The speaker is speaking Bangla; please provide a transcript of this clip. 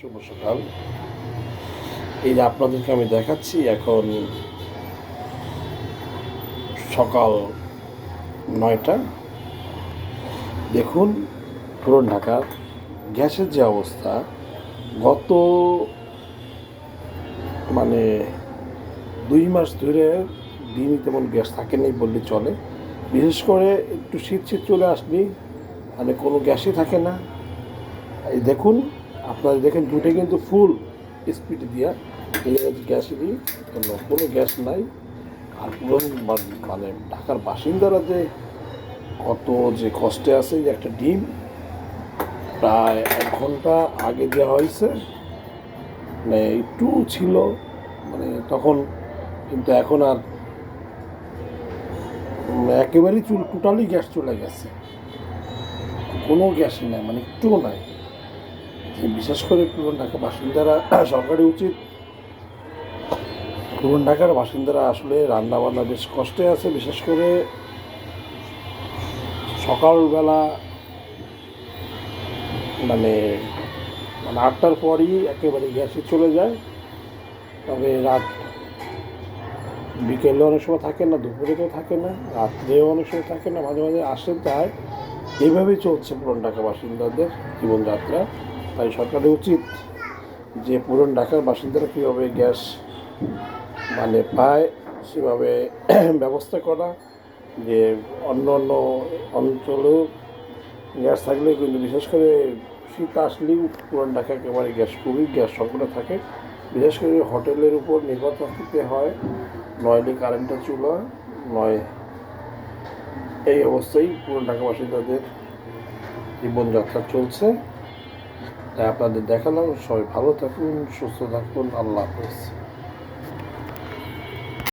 শুভ সকাল এই যে আপনাদেরকে আমি দেখাচ্ছি, এখন সকাল নয়টা। দেখুন, পুরন ঢাকার গ্যাসের যে অবস্থা, গত মানে দুই মাস ধরে দিনই তেমন গ্যাস থাকেনি বললে চলে। বিশেষ করে একটু শীত শীত চলে আসলেই মানে কোনো গ্যাসই থাকে না। এই দেখুন আপনারা দেখেন দুটো কিন্তু ফুল স্পিড দিয়া গ্যাস দিই কোনো কোনো গ্যাস নাই। আর পুরো মানে ঢাকার বাসিন্দারা যে কত যে কষ্টে আছে যে একটা ডিম, প্রায় এক ঘণ্টা আগে দেওয়া হয়েছে। মানে একটু ছিল মানে তখন কিন্তু এখন আর একেবারেই চুল টোটালি গ্যাস চলে গেছে। কোনো গ্যাস নাই মানে একটুও নাই। বিশেষ করে পুরন ঢাকা বাসিন্দারা, সরকারি উচিত। পুরন ঢাকার বাসিন্দারা আসলে রান্না বান্না বেশ কষ্টে আছে, বিশেষ করে সকালবেলা মানে মানে আটটার পরই একেবারে গ্যাসে চলে যায়। তবে রাত বিকেলে অনেক সময় থাকে না, দুপুরে তো থাকে না, রাত্রেও অনেক সময় থাকে না, মাঝে মাঝে আসে যায় এইভাবেই চলছে পুরন ঢাকা বাসিন্দাদের জীবনযাত্রা। তাই সরকারের উচিত যে পুরন ঢাকার বাসিন্দারা কীভাবে গ্যাস মানে পায়, সেভাবে ব্যবস্থা করা, যে অন্য অন্য অঞ্চলেও গ্যাস থাকলে কিন্তু বিশেষ করে শীত আসলেই পুরান ঢাকা একেবারে গ্যাস খুবই গ্যাস সংকটে থাকে। বিশেষ করে হোটেলের উপর নির্ভর থাকতে হয় নয়টি কারেন্টের চুলা, নয় এই অবস্থায় পুরান ঢাকা বাসিন্দাদের জীবনযাত্রা চলছে। তাই আপনাদের দেখালাম। সবাই ভালো থাকুন সুস্থ থাকুন। আল্লাহ হাফেজ।